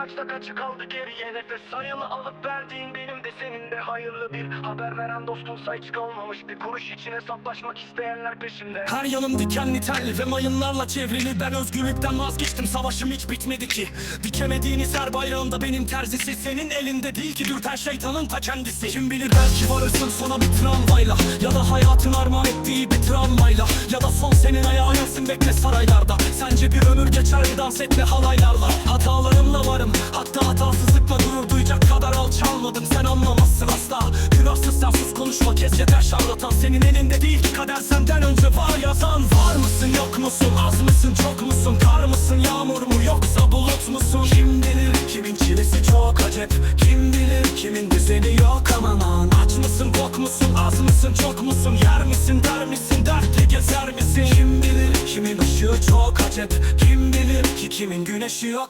kaçta kaçı kaldı geriye? Nefes sayılı alıp verdiğin benim de senin de hayırlı bir Haber veren dostunsa hiç kalmamış. Bir kuruş için hesaplaşmak isteyenler peşinde. Her yanım dikenli telli ve mayınlarla çevrili. Ben özgürlükten vazgeçtim. Savaşım hiç bitmedi ki. Dikemediğiniz her bayrağında benim terzisi Senin elinde değil ki. Dürten şeytanın ta kendisi. Kim bilir belki varırsın sona bir tramvayla. Ya da hayatın armağan ettiği bir travmayla Ya da son senin ayağınsın bekle saraylarda. Sence bir ömür geçer mi dans etme halaylarla Günahsız sen sus konuşma kes yeter şarlatan. Senin elinde değil ki kader senden önce var yazan. Var mısın yok musun az mısın çok musun? Kar mısın yağmur mu yoksa bulut musun? Kim bilir kimin çilesi çok acep? Kim bilir kimin düzeni yok aman Aç mısın tok musun az mısın çok musun? Yer misin der misin dertli gezer misin? Kim bilir kimin ışığı çok acep? Kim bilir ki kimin güneşi yok